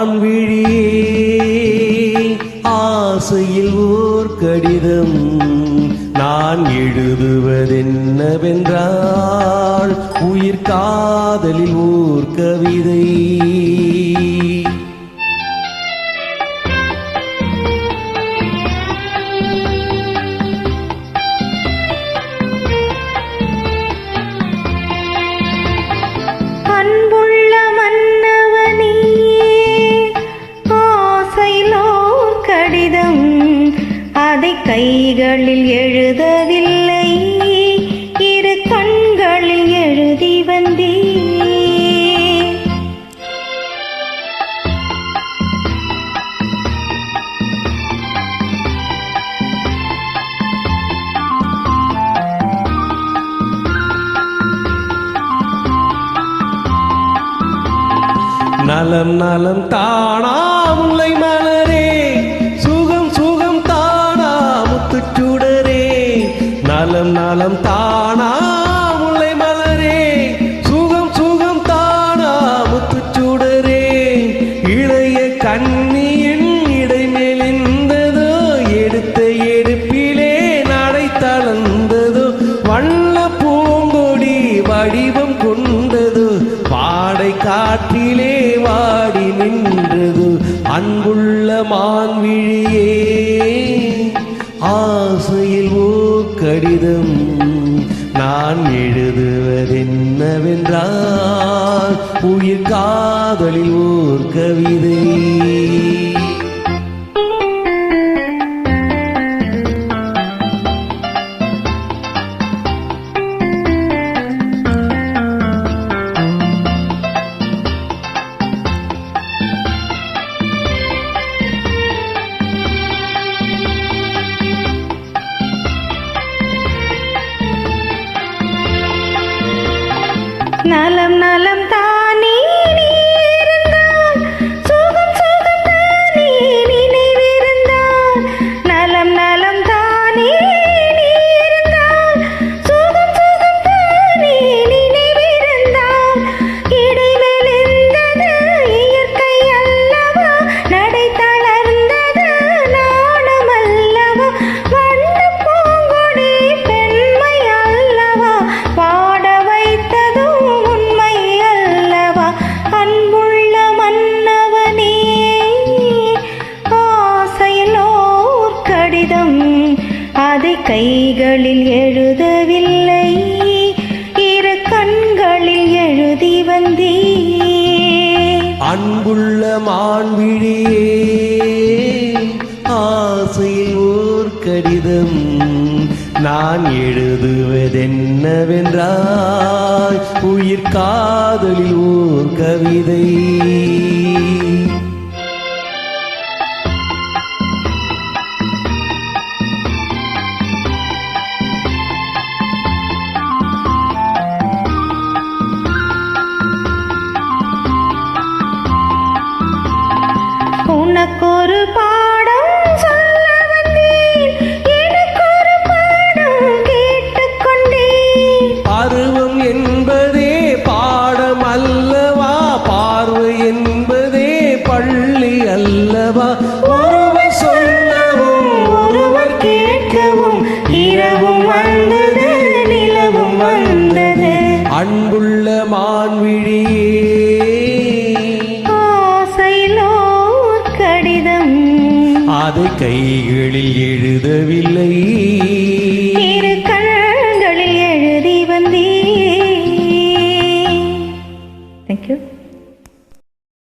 அன்புள்ள மான்விழியே ஆசையில் ஓர் கடிதம் நான் எழுதுவதென்னவென்றால் உயிர் காதலில் ஓர் கவிதை. கைகளில் எழுதவில்லை இரு கண்களில் எழுதி வந்தேன். நலம் நலம் தானா முல்லை கொண்டது. பாடை காற்றிலே வாடி நின்றது. அன்புள்ள மான்விழியே ஆசையில் ஓ கடிதம் நான் எழுதுவதென்னவென்றால் உயிர் காதலில் ஓர் கவிதை நலம் நலம் அதை கைகளில் எழுதவில்லை. இரு கண்களில் எழுதி வந்தேன் அன்புள்ள மான்விழியே ஆசையில் ஓர் கடிதம் நான் எழுதுவதென்னவென்றாய். உயிர் காதலில் ஓர் கவிதை கைகளில் எழுதவில்லை.